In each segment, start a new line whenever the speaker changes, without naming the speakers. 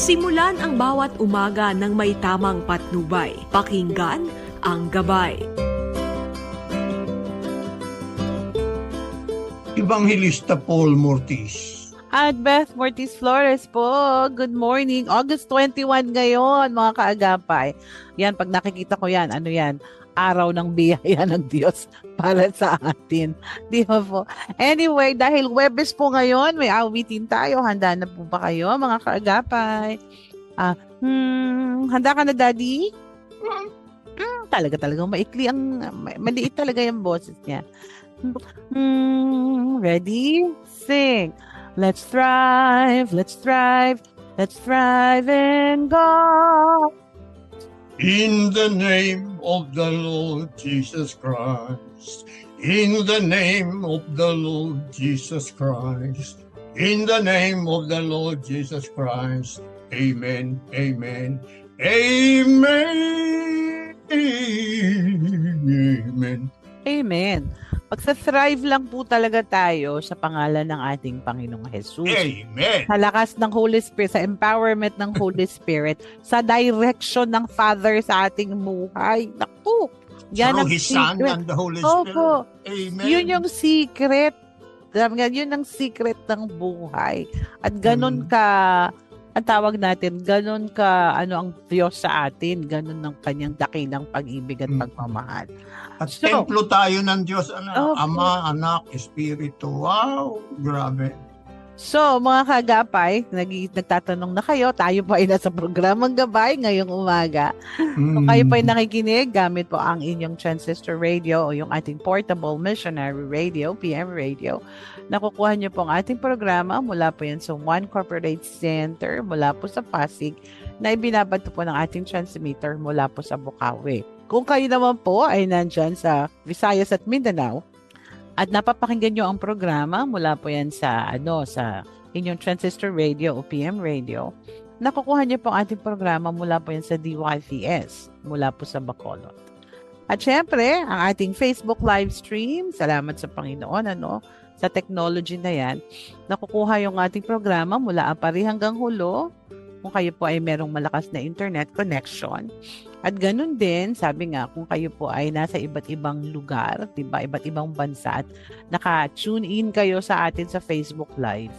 Simulan ang bawat umaga ng may tamang patnubay. Pakinggan ang gabay.
Evangelista Paul Mortis.
At Beth Mortis Flores po. Good morning. August 21 ngayon, mga kaagapay. Yan, pag nakikita ko yan, ano yan? Araw ng biyaya ng Diyos para sa atin. Di ba po? Anyway, dahil Webes po ngayon, may awitin tayo. Handa na po ba kayo, mga kaagapay? Ah, hmm, handa ka na, Daddy? Hmm, talaga talagang maikli ang, ma- maliit talaga yung boses niya. Hmm, ready? Sing. Let's thrive, let's thrive, let's thrive in God.
In the name of the Lord Jesus Christ. In the name of the Lord Jesus Christ. In the name of the Lord Jesus Christ. Amen. Amen. Amen. Amen.
Amen. Magsa-thrive lang po talaga tayo sa pangalan ng ating Panginoong Jesus.
Amen.
Sa lakas ng Holy Spirit, sa empowerment ng Holy Spirit, sa direction ng Father sa ating buhay. Naku! Yan
Through
ang
His Son
secret.
and the Holy Spirit.
Opo.
Amen.
Yun yung secret. Yun ang secret ng buhay. At ganun
Mm.
ka, ang tawag natin, ganun ka, ano ang Diyos sa atin, ganun ang kanyang dakilang pag-ibig at
Mm.
pagmamahal.
At
So-
templo tayo ng Diyos, ano,
Opo.
Ama, Anak, Espiritu. Wow, grabe.
So, mga kagapay, nag nagtatanong na kayo, tayo po ay nasa programang gabay ngayong umaga. Kung kayo po ay nakikinig, gamit po ang inyong transistor radio o yung ating portable missionary radio, PM radio, nakukuha niyo po ang ating programa mula po yan sa One Corporate Center, mula po sa Pasig, na ibinabato po ng ating transmitter mula po sa Bukawi. Kung kayo naman po ay nandyan sa Visayas at Mindanao, at napapakinggan nyo ang programa mula po yan sa ano sa inyong transistor radio o PM radio, nakukuha niyo po ang ating programa mula po yan sa DYTS, mula po sa Bacolod. At syempre, ang ating Facebook live stream, salamat sa Panginoon, ano, sa technology na yan, nakukuha yung ating programa mula apari hanggang hulo, kung kayo po ay merong malakas na internet connection. At ganun din, sabi nga, kung kayo po ay nasa iba't ibang lugar, diba, iba't ibang bansa at naka-tune in kayo sa atin sa Facebook Live,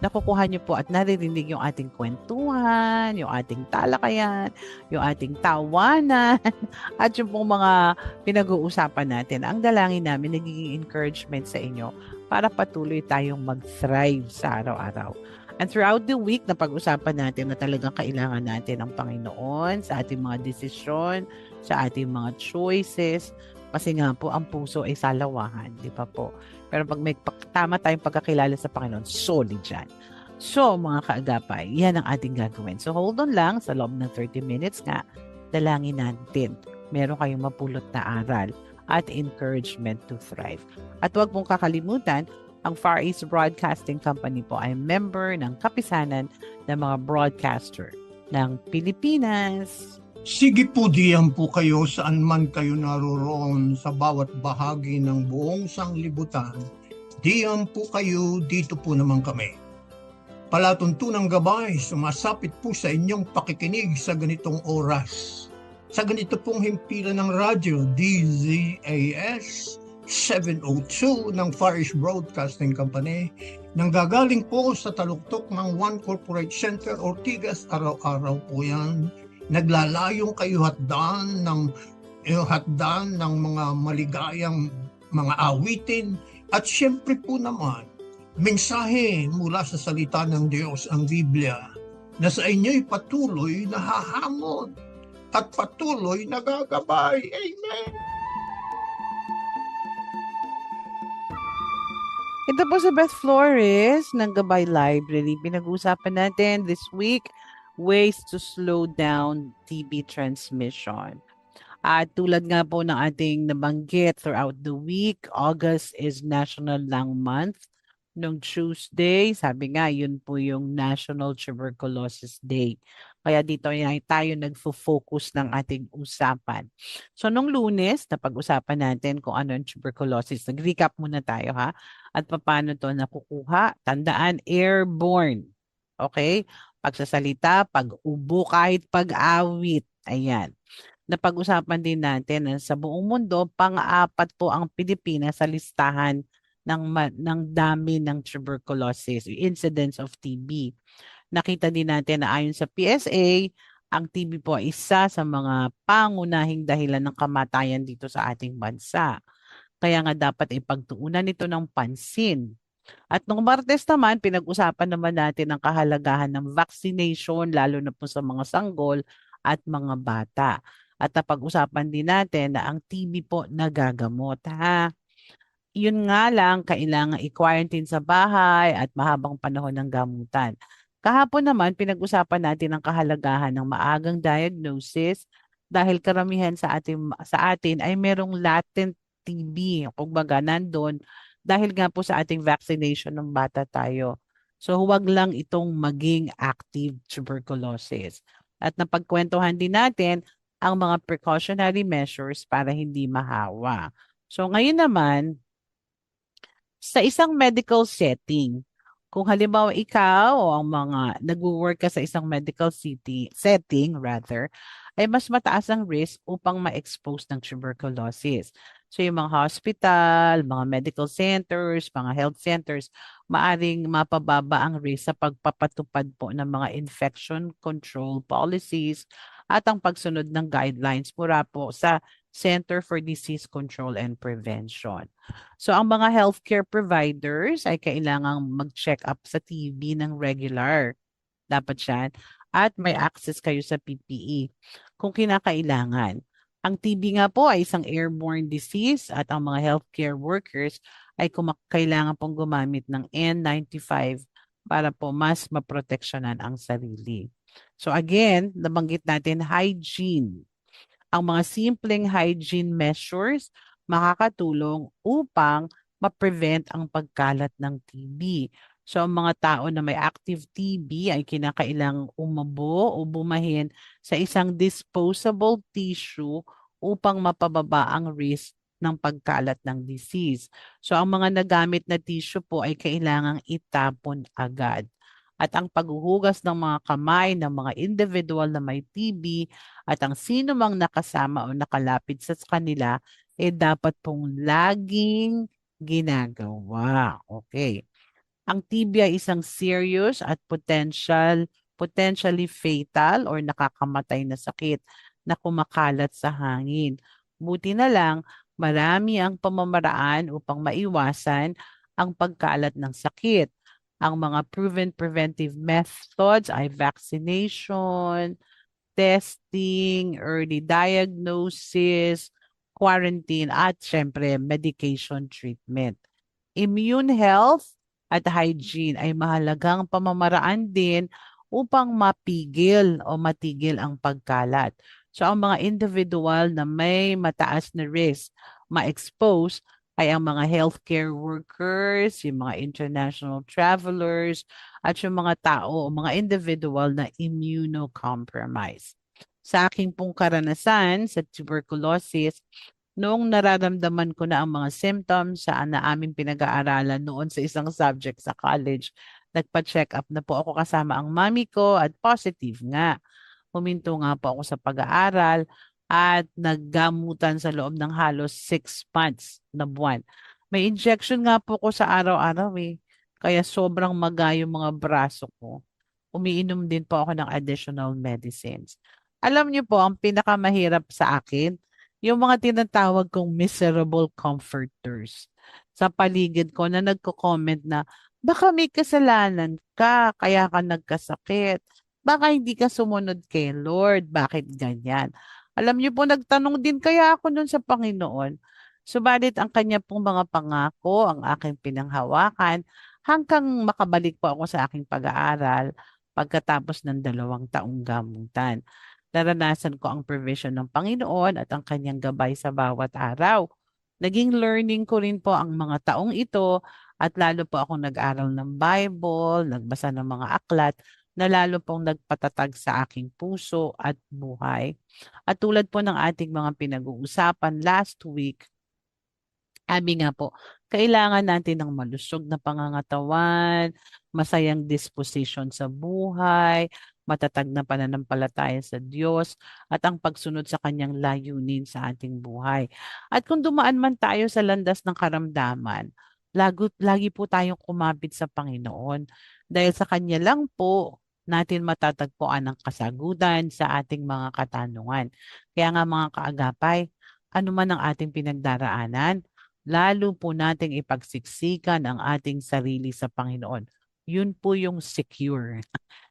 nakukuha niyo po at naririnig yung ating kwentuhan, yung ating talakayan, yung ating tawanan, at yung pong mga pinag-uusapan natin. Ang dalangin namin, nagiging encouragement sa inyo para patuloy tayong mag-thrive sa araw-araw. And throughout the week, na pag-usapan natin na talagang kailangan natin ang Panginoon sa ating mga desisyon, sa ating mga choices, kasi nga po, ang puso ay salawahan, di ba po? Pero pag may tama tayong pagkakilala sa Panginoon, solid yan. So, mga kaagapay, yan ang ating gagawin. So, hold on lang sa loob ng 30 minutes nga, dalangin natin. Meron kayong mapulot na aral at encouragement to thrive. At huwag mong kakalimutan, ang Far East Broadcasting Company po ay member ng kapisanan ng mga broadcaster ng Pilipinas.
Sige po diyan po kayo saan man kayo naroroon sa bawat bahagi ng buong sanglibutan. Diyan po kayo, dito po naman kami. Palatuntunang gabay, sumasapit po sa inyong pakikinig sa ganitong oras. Sa ganito pong himpilan ng radyo, DZAS 702 ng Far East Broadcasting Company nang gagaling po sa taluktok ng One Corporate Center Ortigas araw-araw po yan naglalayong kayo hatdan ng eh, hatdan ng mga maligayang mga awitin at siyempre po naman mensahe mula sa salita ng Diyos ang Biblia na sa inyo'y patuloy na hahamon at patuloy na gagabay. Amen.
Ito po sa Beth Flores ng Gabay Library. Pinag-uusapan natin this week ways to slow down TB transmission. At tulad nga po ng ating nabanggit throughout the week, August is National Lung Month. Nung Tuesday, sabi nga, yun po yung National Tuberculosis Day. Kaya dito ay tayo nagfo-focus ng ating usapan. So, nung lunes, napag-usapan natin kung ano yung tuberculosis. Nag-recap muna tayo ha. At paano to nakukuha. Tandaan, airborne. Okay? Pagsasalita, pag-ubo, kahit pag-awit. Ayan. Napag-usapan din natin na sa buong mundo, pang-apat po ang Pilipinas sa listahan ng, ng dami ng tuberculosis, incidence of TB. Nakita din natin na ayon sa PSA, ang TB po ay isa sa mga pangunahing dahilan ng kamatayan dito sa ating bansa. Kaya nga dapat ipagtuunan ito ng pansin. At nung Martes naman, pinag-usapan naman natin ang kahalagahan ng vaccination, lalo na po sa mga sanggol at mga bata. At napag-usapan din natin na ang TB po nagagamot. Ha? Yun nga lang, kailangan i-quarantine sa bahay at mahabang panahon ng gamutan. Kahapon naman, pinag-usapan natin ang kahalagahan ng maagang diagnosis dahil karamihan sa atin, sa atin ay merong latent TB. Kumbaga, nandun dahil nga po sa ating vaccination ng bata tayo. So huwag lang itong maging active tuberculosis. At napagkwentuhan din natin ang mga precautionary measures para hindi mahawa. So ngayon naman, sa isang medical setting, kung halimbawa ikaw o ang mga nag-work ka sa isang medical city, setting rather, ay mas mataas ang risk upang ma-expose ng tuberculosis. So yung mga hospital, mga medical centers, mga health centers, maaring mapababa ang risk sa pagpapatupad po ng mga infection control policies at ang pagsunod ng guidelines mula po sa Center for Disease Control and Prevention. So ang mga healthcare providers ay kailangang mag-check up sa TB ng regular. Dapat yan. At may access kayo sa PPE kung kinakailangan. Ang TB nga po ay isang airborne disease at ang mga healthcare workers ay kailangan pong gumamit ng N95 para po mas maproteksyonan ang sarili. So again, nabanggit natin hygiene. Ang mga simpleng hygiene measures makakatulong upang ma-prevent ang pagkalat ng TB. So ang mga tao na may active TB ay kinakailangang umabo o bumahin sa isang disposable tissue upang mapababa ang risk ng pagkalat ng disease. So ang mga nagamit na tissue po ay kailangang itapon agad at ang paghuhugas ng mga kamay ng mga individual na may TB at ang sino mang nakasama o nakalapit sa kanila eh dapat pong laging ginagawa. Okay. Ang TB ay isang serious at potential potentially fatal or nakakamatay na sakit na kumakalat sa hangin. Buti na lang, marami ang pamamaraan upang maiwasan ang pagkalat ng sakit ang mga proven preventive methods ay vaccination, testing, early diagnosis, quarantine, at syempre medication treatment. Immune health at hygiene ay mahalagang pamamaraan din upang mapigil o matigil ang pagkalat. So ang mga individual na may mataas na risk ma-expose ay ang mga healthcare workers, yung mga international travelers, at yung mga tao o mga individual na immunocompromised. Sa aking pong karanasan sa tuberculosis, noong nararamdaman ko na ang mga symptoms sa na aming pinag-aaralan noon sa isang subject sa college, nagpa-check up na po ako kasama ang mami ko at positive nga. Huminto nga po ako sa pag-aaral at naggamutan sa loob ng halos 6 months na buwan. May injection nga po ko sa araw-araw eh. Kaya sobrang maga yung mga braso ko. Umiinom din po ako ng additional medicines. Alam niyo po, ang pinakamahirap sa akin, yung mga tinatawag kong miserable comforters sa paligid ko na nagko-comment na baka may kasalanan ka, kaya ka nagkasakit. Baka hindi ka sumunod kay Lord, bakit ganyan? Alam niyo po, nagtanong din kaya ako nun sa Panginoon. Subalit ang kanya pong mga pangako, ang aking pinanghawakan, hanggang makabalik po ako sa aking pag-aaral pagkatapos ng dalawang taong gamutan. Naranasan ko ang provision ng Panginoon at ang kanyang gabay sa bawat araw. Naging learning ko rin po ang mga taong ito at lalo po akong nag-aral ng Bible, nagbasa ng mga aklat na lalo pong nagpatatag sa aking puso at buhay. At tulad po ng ating mga pinag-uusapan last week, sabi nga po, kailangan natin ng malusog na pangangatawan, masayang disposition sa buhay, matatag na pananampalataya sa Diyos, at ang pagsunod sa kanyang layunin sa ating buhay. At kung dumaan man tayo sa landas ng karamdaman, lago, lagi po tayong kumapit sa Panginoon dahil sa Kanya lang po natin matatagpuan ang kasagutan sa ating mga katanungan. Kaya nga mga kaagapay, ano man ang ating pinagdaraanan, lalo po nating ipagsiksikan ang ating sarili sa Panginoon. Yun po yung secure.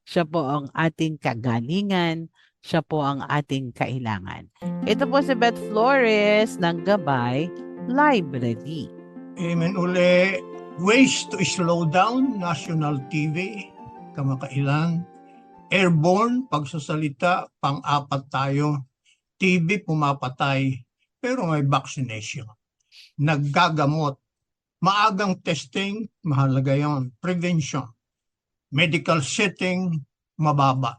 Siya po ang ating kagalingan. Siya po ang ating kailangan. Ito po si Beth Flores ng Gabay Library.
Amen uli. Ways to slow down, National TV, kamakailan. Airborne, pagsasalita, pang-apat tayo. TV, pumapatay, pero may vaccination. Naggagamot. Maagang testing, mahalaga yon. Prevention. Medical setting, mababa.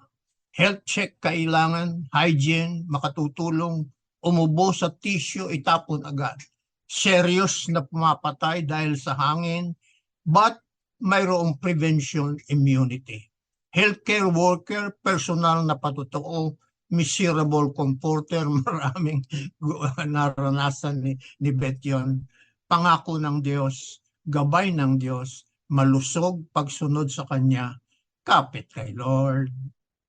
Health check kailangan, hygiene, makatutulong, umubo sa tissue, itapon agad serious na pumapatay dahil sa hangin, but mayroong prevention immunity. Healthcare worker, personal na patotoo, miserable comforter, maraming naranasan ni, ni Beth yun. Pangako ng Diyos, gabay ng Diyos, malusog pagsunod sa Kanya, kapit kay Lord.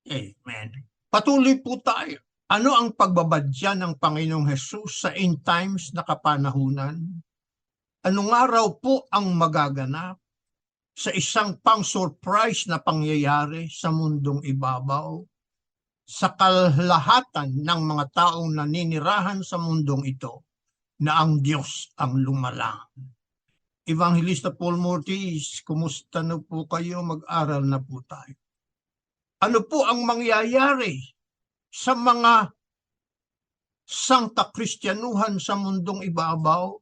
Amen. Patuloy po tayo. Ano ang pagbabadya ng Panginoong Hesus sa end times na kapanahunan? Anong araw po ang magaganap sa isang pang-surprise na pangyayari sa mundong ibabaw? Sa kalahatan ng mga taong naninirahan sa mundong ito na ang Diyos ang lumalang. Evangelista Paul Mortis, kumusta na po kayo? Mag-aral na po tayo. Ano po ang mangyayari sa mga sangta Kristyanuhan sa mundong ibabaw,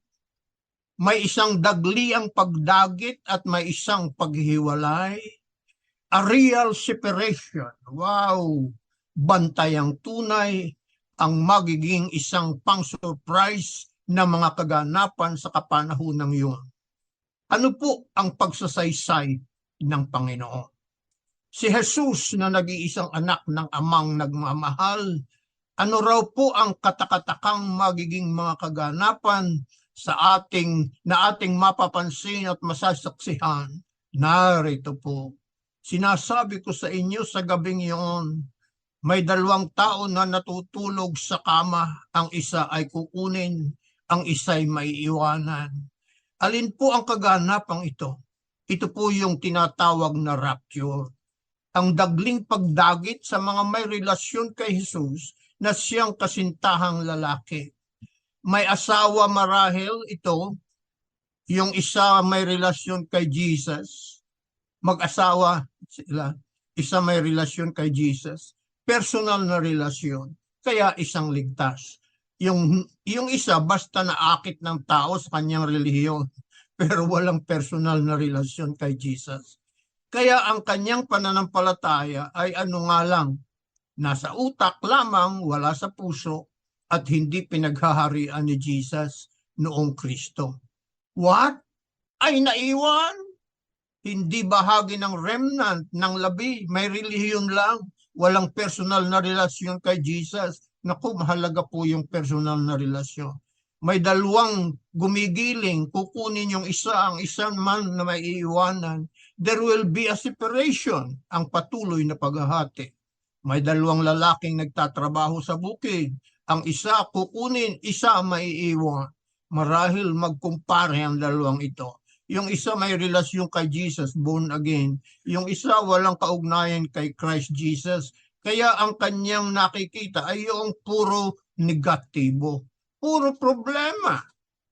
may isang dagliang pagdagit at may isang paghihiwalay. A real separation. Wow! Bantayang tunay ang magiging isang pang-surprise na mga kaganapan sa kapanahunang yun. Ano po ang pagsasaysay ng Panginoon? Si Jesus na nag-iisang anak ng amang nagmamahal, ano raw po ang katakatakang magiging mga kaganapan sa ating na ating mapapansin at masasaksihan? Narito po. Sinasabi ko sa inyo sa gabing iyon, may dalawang tao na natutulog sa kama, ang isa ay kukunin, ang isa ay maiiwanan. Alin po ang kaganapang ito? Ito po yung tinatawag na rapture ang dagling pagdagit sa mga may relasyon kay Jesus na siyang kasintahang lalaki. May asawa marahil ito, yung isa may relasyon kay Jesus, mag-asawa sila, isa may relasyon kay Jesus, personal na relasyon, kaya isang ligtas. Yung, yung isa basta naakit ng tao sa kanyang relihiyon, pero walang personal na relasyon kay Jesus. Kaya ang kanyang pananampalataya ay ano nga lang, nasa utak lamang, wala sa puso, at hindi pinaghaharian ni Jesus noong Kristo. What? Ay naiwan? Hindi bahagi ng remnant ng labi, may relihiyon lang, walang personal na relasyon kay Jesus. Naku, mahalaga po yung personal na relasyon. May dalawang gumigiling, kukunin yung isa, ang isa man na may iiwanan there will be a separation, ang patuloy na paghahati. May dalawang lalaking nagtatrabaho sa bukid. Ang isa kukunin, isa maiiwan. Marahil magkumpare ang dalawang ito. Yung isa may relasyon kay Jesus, born again. Yung isa walang kaugnayan kay Christ Jesus. Kaya ang kanyang nakikita ay yung puro negatibo. Puro problema.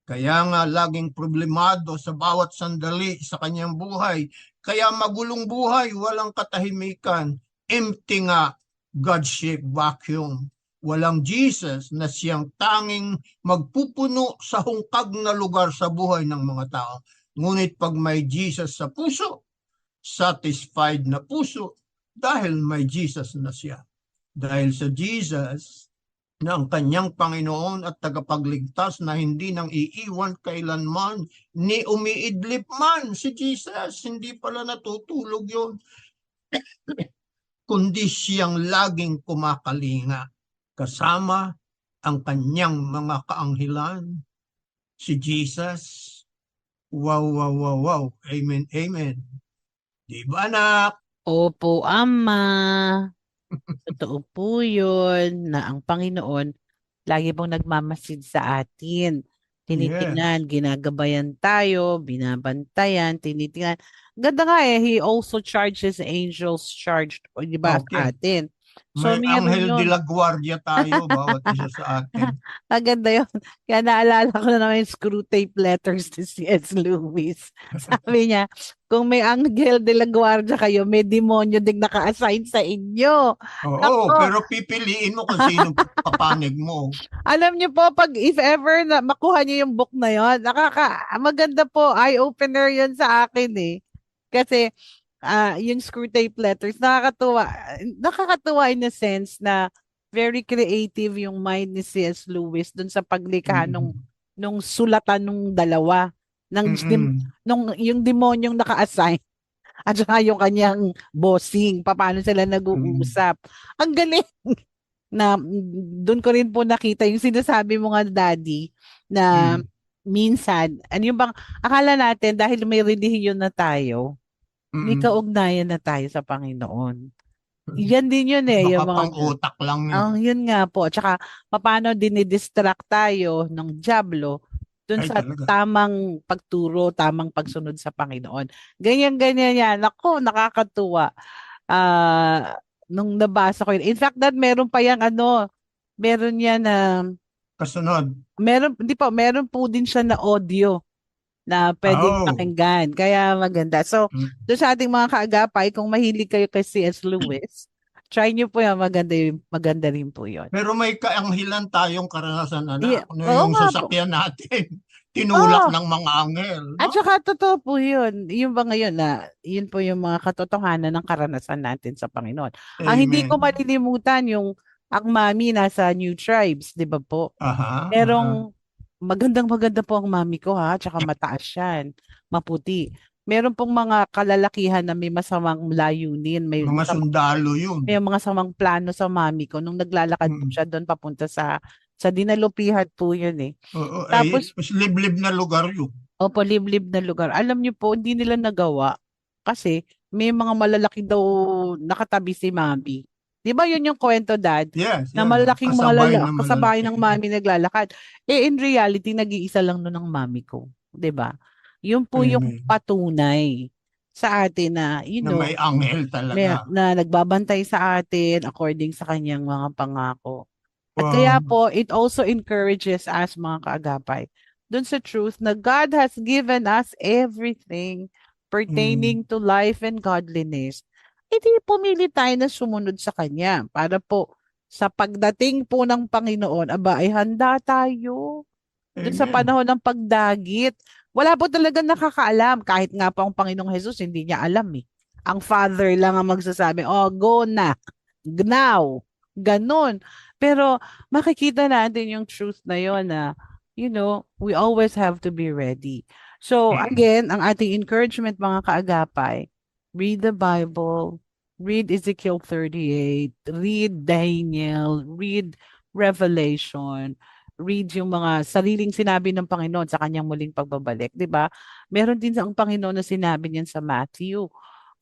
Kaya nga laging problemado sa bawat sandali sa kanyang buhay. Kaya magulong buhay, walang katahimikan. Empty nga, God-shaped vacuum. Walang Jesus na siyang tanging magpupuno sa hungkag na lugar sa buhay ng mga tao. Ngunit pag may Jesus sa puso, satisfied na puso dahil may Jesus na siya. Dahil sa Jesus, na ang kanyang Panginoon at tagapagligtas na hindi nang iiwan kailanman ni umiidlip man si Jesus. Hindi pala natutulog yon kundi siyang laging kumakalinga kasama ang kanyang mga kaanghilan. Si Jesus. Wow, wow, wow, wow. Amen, amen. Di ba anak?
Opo, Ama. Totoo po yun na ang Panginoon lagi pong nagmamasid sa atin. Tinitingnan, ginagabayan tayo, binabantayan, tinitingnan. Ganda nga eh, He also charges angels charged, o, di ba,
Okay.
atin. So,
May
yun.
de la guardia tayo, bawat isa sa atin.
Ang ganda yun. Kaya naalala ko na naman yung screw tape letters ni C.S. Lewis. Sabi niya, kung may anghel de la guardia kayo, may demonyo ding naka-assign sa inyo.
Oo,
Nako.
pero pipiliin mo kung sino papanig mo.
Alam niyo po, pag if ever na makuha niyo yung book na yon, nakaka, maganda po, eye-opener yun sa akin eh. Kasi, ah yung screw tape letters, nakakatuwa, nakakatuwa in a sense na very creative yung mind ni C.S. Lewis dun sa paglikha nung, nung sulatan nung dalawa. Ng,
Mm-mm.
nung yung demonyong naka-assign at saka yung kanyang bossing, paano sila nag-uusap. Ang galing na doon ko rin po nakita yung sinasabi mo nga daddy na
Mm.
minsan, ano yung bang, akala natin dahil may relihiyon na tayo, may
Mm-mm.
kaugnayan na tayo sa Panginoon. Yan din yun eh, yung
Baka
mga
pang-utak lang yun.
ang yun nga po. Tsaka, paano dinidistract tayo ng Diablo dun
Ay,
sa
talaga.
tamang pagturo, tamang pagsunod sa Panginoon. Ganyan-ganyan yan. Ako, nakakatuwa. Ah, nung nabasa ko yun. In fact, that meron pa yung ano, meron yan na,
Kasunod.
meron, hindi po, meron po din siya na audio na pwedeng
Oh.
pakinggan. Kaya maganda. So,
Mm.
doon sa ating mga kaagapay, kung mahilig kayo kay C.S. Lewis, try nyo po yan. Maganda, maganda rin po yun.
Pero may kaanghilan tayong karanasan, anak.
Yeah.
Ano yung
po.
sasakyan natin? Tinulak
Oo.
ng mga anghel. no?
At saka totoo po yun. Yung ba ngayon na, yun po yung mga katotohanan ng karanasan natin sa Panginoon. Ang hindi ko
Amen.
malilimutan yung ang mami nasa New Tribes, di ba po?
Aha, aha.
Magandang maganda po ang mami ko ha, tsaka mataas yan, maputi. Meron pong mga kalalakihan na may masamang layunin, may
mga
masam-
sundalo yun.
may mga samang plano sa mami ko nung naglalakad po
Mm.
siya doon papunta sa sa dinalupihan po yun eh.
Oo,
Tapos-
ay, mas liblib na lugar yun.
Opo, liblib na lugar. Alam niyo po, hindi nila nagawa kasi may mga malalaki daw nakatabi si mami. Di ba yun yung kwento, Dad?
Yes.
Na
yan.
malalaking mga
Kasabay
lala,
na
kasabay ng mami naglalakad. Eh, in reality, nag-iisa lang nun ng mami ko. Di ba? Yun po yung
Amen.
patunay sa atin na, you
Na
know,
may anghel
may,
talaga.
na nagbabantay sa atin according sa kanyang mga pangako. At
Wow.
kaya po, it also encourages us mga kaagapay dun sa truth na God has given us everything pertaining to life and godliness. Hindi pumili tayo na sumunod sa Kanya para po sa pagdating po ng Panginoon, aba ay handa tayo dun sa panahon ng pagdagit. Wala po talaga nakakaalam. Kahit nga po ang Panginoong Jesus, hindi niya alam eh. Ang Father lang ang magsasabi, oh, go na. Now. Ganon. Pero makikita natin yung truth na yon na, you know, we always have to be ready. So, again, ang ating encouragement mga kaagapay, read the Bible, read Ezekiel 38, read Daniel, read Revelation, read yung mga sariling sinabi ng Panginoon sa kanyang muling pagbabalik, 'di ba? Meron din ang Panginoon na sinabi niyan sa Matthew.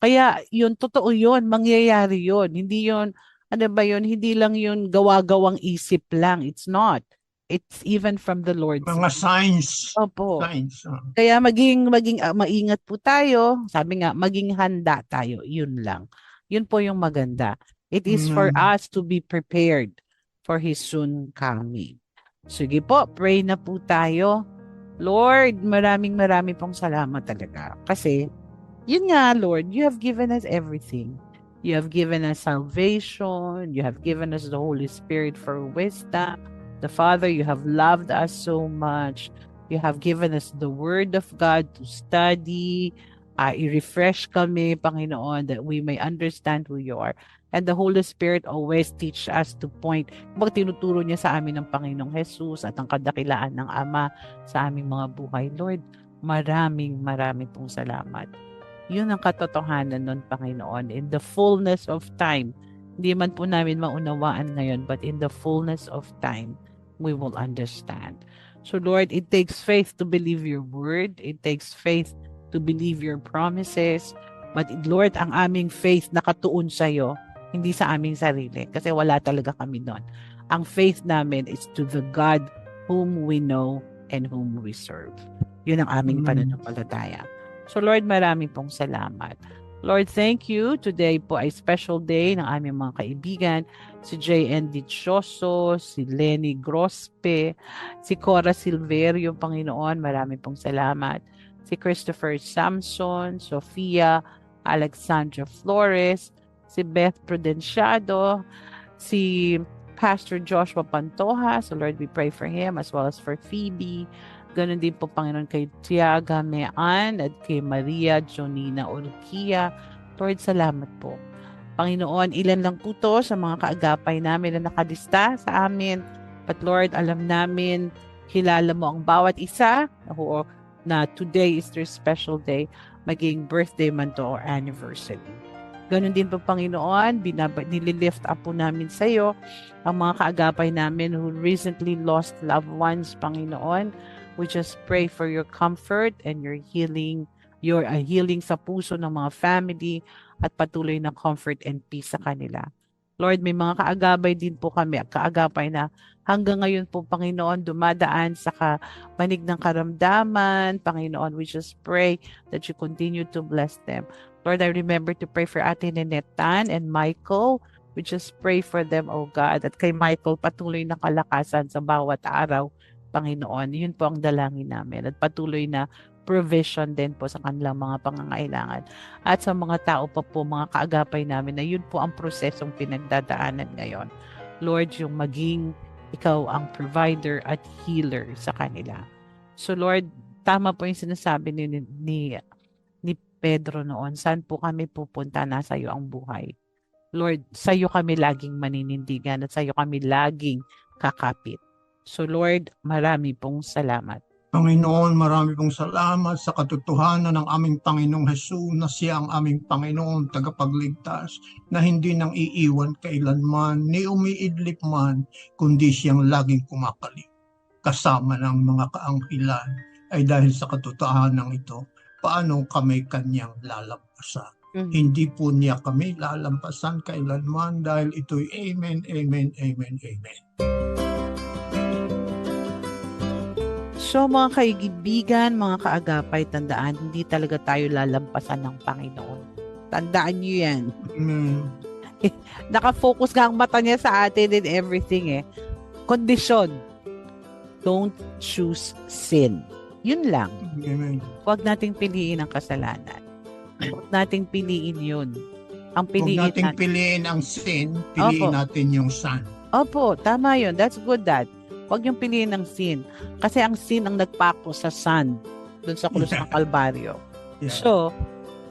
Kaya yun totoo yun, mangyayari yun. Hindi yun ano ba yun, hindi lang yun gawa-gawang isip lang. It's not. It's even from the Lord's
Mga signs.
Opo.
Signs. ah.
Kaya maging maging ah, maingat po tayo. Sabi nga, maging handa tayo. Yun lang. Yun po yung maganda. It is for
Mm.
us to be prepared for His soon coming. Sige po, pray na po tayo. Lord, maraming maraming pong salamat talaga. Kasi, yun nga, Lord, you have given us everything. You have given us salvation. You have given us the Holy Spirit for wisdom. The Father, you have loved us so much. You have given us the Word of God to study. Uh, i-refresh kami, Panginoon, that we may understand who you are. And the Holy Spirit always teach us to point. Pag tinuturo niya sa amin ng Panginoong Jesus at ang kadakilaan ng Ama sa aming mga buhay. Lord, maraming maraming pong salamat. Yun ang katotohanan nun, Panginoon. In the fullness of time, hindi man po namin maunawaan ngayon, but in the fullness of time, we will understand. So Lord, it takes faith to believe your word. It takes faith to believe your promises. But Lord, ang aming faith nakatuon sa iyo, hindi sa aming sarili. Kasi wala talaga kami doon. Ang faith namin is to the God whom we know and whom we serve. Yun ang aming
Mm.
pananampalataya. So Lord, marami pong salamat. Lord, thank you. Today po ay special day ng aming mga kaibigan. Si J.N. Dichoso, si Lenny Grospe, si Cora Silverio, Panginoon. Marami pong salamat. Si Christopher Samson, Sofia, Alexandra Flores, si Beth Prudenciado, si Pastor Joshua Pantoja. So Lord, we pray for him as well as for Phoebe. Ganon din po, Panginoon, kay Tiaga Mean at kay Maria Jonina Urquia. Lord, salamat po. Panginoon, ilan lang po to sa mga kaagapay namin na nakadista sa amin. But Lord, alam namin, kilala mo ang bawat isa o na today is their special day, maging birthday man to or anniversary. Ganon din po, Panginoon, binaba, nililift up po namin sa iyo ang mga kaagapay namin who recently lost loved ones, Panginoon. We just pray for your comfort and your healing, your uh, healing sa puso ng mga family at patuloy na comfort and peace sa kanila. Lord, may mga kaagapay din po kami, kaagapay na hanggang ngayon po, Panginoon, dumadaan sa ka, manig ng karamdaman. Panginoon, we just pray that you continue to bless them. Lord, I remember to pray for Ate Ninette Tan and Michael. We just pray for them, oh God. At kay Michael, patuloy na kalakasan sa bawat araw, Panginoon. Yun po ang dalangin namin. At patuloy na provision din po sa kanilang mga pangangailangan. At sa mga tao pa po, mga kaagapay namin na yun po ang prosesong pinagdadaanan ngayon. Lord, yung maging ikaw ang provider at healer sa kanila. So Lord, tama po yung sinasabi ni, ni, ni Pedro noon. Saan po kami pupunta? Nasa iyo ang buhay. Lord, sa iyo kami laging maninindigan at sa iyo kami laging kakapit. So Lord, marami pong salamat.
Panginoon, marami pong salamat sa katotohanan ng aming Panginoong Hesus na siya ang aming Panginoon, tagapagligtas, na hindi nang iiwan kailanman, ni umiidlip man, kundi siyang laging kumakalim. Kasama ng mga kaangkilan ay dahil sa katotohanan ito, paano kami kanyang lalampasan. Hindi po niya kami lalampasan kailanman dahil ito'y Amen, Amen, Amen, Amen.
So mga kaibigan, mga kaagapay, tandaan, hindi talaga tayo lalampasan ng Panginoon. Tandaan niyo yan.
Amen.
Nakafocus nga ang mata niya sa atin and everything eh. Condition. Don't choose sin. Yun lang.
Amen.
Huwag nating piliin ang kasalanan. Huwag nating piliin yun. Ang
Huwag
piliin
nating
natin.
piliin ang sin, piliin
Opo.
natin yung son.
Opo, tama yun. That's good, Dad. Huwag yung piliin ng sin. Kasi ang sin ang nagpako sa sun doon sa krus ng Kalbaryo.
Yeah.
So,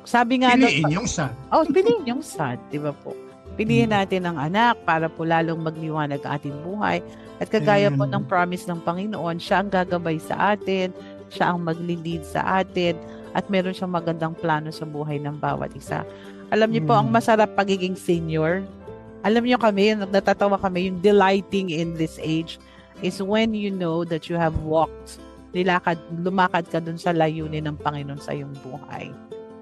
sabi nga doon,
piliin yung son.
oh, piliin yung son, di ba po? Piliin
Mm.
natin ang anak para po lalong magliwanag ang ating buhay. At kagaya po
Amen.
ng promise ng Panginoon, siya ang gagabay sa atin, siya ang maglilid sa atin, at meron siyang magandang plano sa buhay ng bawat isa. Alam niyo po, ang
Mm.
masarap pagiging senior. Alam niyo kami, natatawa kami, yung delighting in this age is when you know that you have walked, nilakad, lumakad ka dun sa layunin ng Panginoon sa iyong buhay.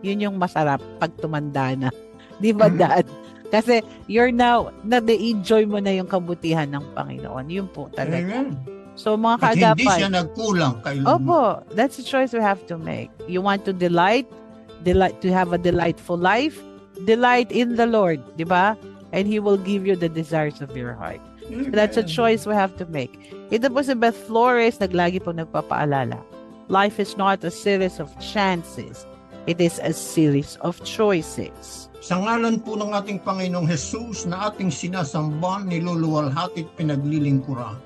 Yun yung masarap pag tumanda na. Di ba,
Mhm.
Dad? Kasi you're now, na-enjoy mo na yung kabutihan ng Panginoon. Yun po talaga.
Amen.
So mga
At hindi siya nagkulang kailanman.
Opo, that's a choice we have to make. You want to delight, delight to have a delightful life, delight in the Lord, di ba? And He will give you the desires of your heart. So that's a choice we have to make. Ito po si Beth Flores, naglagi po nagpapaalala. Life is not a series of chances. It is a series of choices.
Sa ngalan po ng ating Panginoong Jesus na ating sinasamba, niluluwalhati at pinaglilingkuran.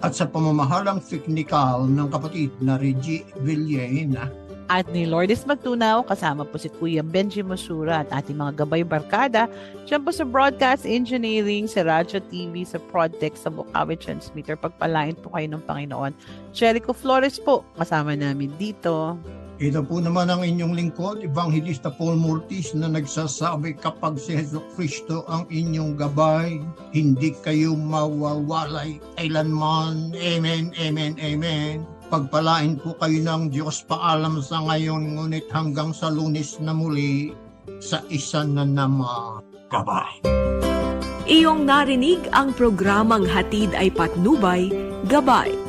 At sa pamamahalang teknikal ng kapatid na Reggie Villena,
at ni Lourdes Magtunaw, kasama po si Kuya Benji Masura at ating mga gabay barkada. Diyan po sa Broadcast Engineering, sa Radyo TV, sa Prodtech, sa Bukawi Transmitter. Pagpalain po kayo ng Panginoon. Jericho Flores po, kasama namin dito.
Ito po naman ang inyong lingkod, Evangelista Paul Mortis na nagsasabi kapag si Heso Kristo ang inyong gabay, hindi kayo mawawalay kailanman. Amen, amen, amen. Pagpalain po kayo ng Diyos paalam sa ngayon, ngunit hanggang sa lunes na muli, sa isa na naman gabay.
Iyong narinig ang programang Hatid ay Patnubay, Gabay